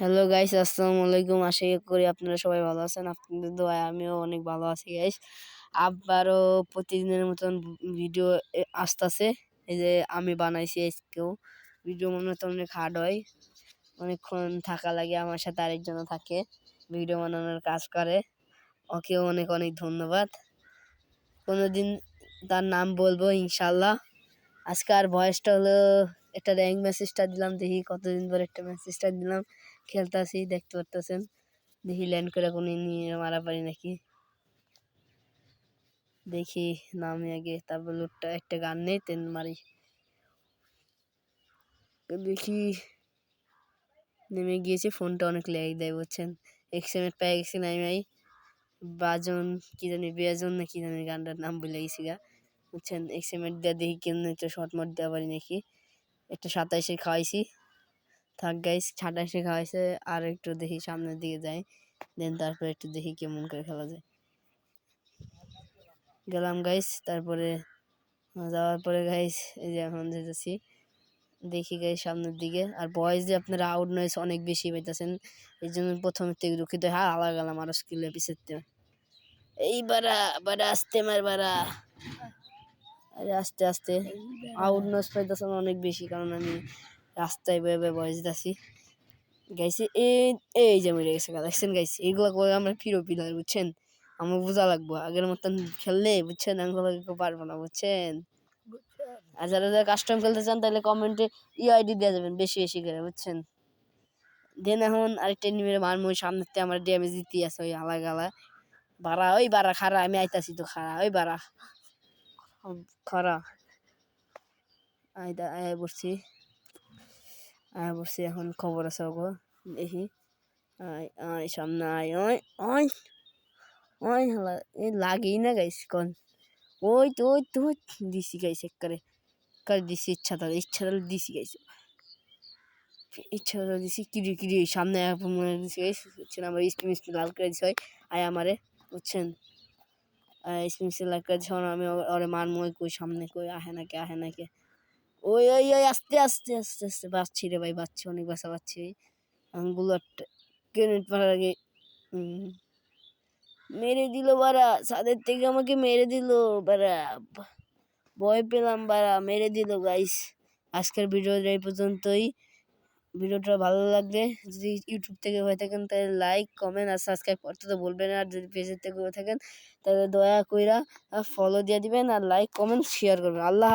Hello guys আসসালামু আলাইকুম আশা করি আপনারা সবাই ভালো আছেন। আপনাদের দোয়ায় আমিও অনেক ভালো আছি গাইস আবারও প্রতিদিনের মতন ভিডিও আসতেছে। এই যে আমি বানাইছি আজকেও। ভিডিও মনে হতো অনেক হার্ড হয়। অনেকক্ষণ থাকা লাগে, আমার সাথে আরেকজন থাকে। ভিডিও বানানোর কাজ করে। ওকেও অনেক অনেক ধন্যবাদ। কোনোদিন তার নাম বলব ইনশাল্লাহ আজকে আর ভয়েসটা হলো একটা র্যাঙ্ক মেসেজটা দিলাম, দেখি কতদিন পর একটা মেসেজটা দিলাম। খেলতেছি, দেখতে পারতেছেন। দেখি ল্যান্ড করে কোনো নিয়ে মারা পারি নাকি। দেখি নামে আগে, তারপর লোকটা একটা গান নেই তেন মারি। দেখি নেমে গিয়েছে, ফোনটা অনেক লেগে দেয়, বুঝছেন? এক্সএমের পেয়ে গেছে নাই বাজন, কি জানি বেজন না কি জানি গানটার নাম বলে গেছি গা। বুঝছেন? এক্সএমের দেওয়া দেখি কেন একটা শর্ট মট দেওয়া পারি নাকি। একটা সাতাইশে খাওয়াইছি। থাক গাইস সাতাইশে খাওয়াইছে, আর একটু দেখি সামনের দিকে যাই, দেন তারপরে একটু দেখি কেমন করে খেলা যায়। গেলাম গাইস তারপরে যাওয়ার পরে গাইস এই যে এখন যেতেছি, দেখি গাই সামনের দিকে। আর বয়স যে আপনারা আউট নয়েস অনেক বেশি পাইতেছেন, এই জন্য প্রথম থেকে দুঃখিত। হ্যাঁ আলাদা গেলাম আরও স্কিল পিছের এই বারা আসতে মার বারা আস্তে আস্তে আউট পাইতেছেন অনেক বেশি, কারণ আমি রাস্তায় বেয়ে বয়স দিতেছি গাইছে, এই এই যে মরে গেছে দেখছেন গাইছে? এগুলো করে আমরা ফিরো পিলার বুঝছেন? আমার বোঝা লাগবো, আগের মতন খেললে, বুঝছেন? আমি পারব না, বুঝছেন? আর যারা যারা কাস্টম খেলতে চান, তাহলে কমেন্টে ইউআইডি দিয়ে যাবেন বেশি বেশি করে, বুঝছেন? দেন এখন আরেকটা নিমের মারমু সামনে আমার ড্যামেজ দিতে আছে, ওই আলাগ আলা বাড়া, ওই বাড়া খারা আমি আইতাছি তো খারা ওই বাড়া। খারা। আইতা আয় বসছি আয় বসছি এখন খবর আছে ওগো, দেখি। আয় আয়, সামনে আয়, ওই ওই ওই, হালা, এ লাগেই না গাইস, কোন? ওই তো ওই তো দিছি গাইছে করে করে দিছি ইচ্ছা তাহলে ইচ্ছা তাহলে দিছি গাইছে ইচ্ছা তাহলে দিছি, কিরি কিরি, সামনে মনে দিছি গাইস। বুঝছেন আমার স্ক্রিন স্ক্রিন লাল করে দিছি আয় আমারে, বুঝছেন? লাল করে দিছি আমি ওরে মার মই কই সামনে কই আহে নাকি আহে নাকি ওই ওই ওই আস্তে আস্তে আস্তে আস্তে বাঁচছি রে ভাই বাচ্চি অনেক বাসা বাচ্চি বুলেট গ্রেনেড মারার আগে মেরে দিল বারা সাদের থেকে আমাকে মেরে দিল বারা ভয় পেলাম বারা মেরে দিল গাইস আজকের ভিডিও এই পর্যন্তই ভিডিওটা ভালো লাগলে যদি ইউটিউব থেকে হয়ে থাকেন, তাহলে লাইক, কমেন্ট আর সাবস্ক্রাইব করতে তো বলবেন আর যদি পেজের থেকে হয়ে থাকেন, তাহলে দয়া কইরা ফলো দিয়ে দিবেন আর লাইক, কমেন্ট শেয়ার করবেন। আল্লাহ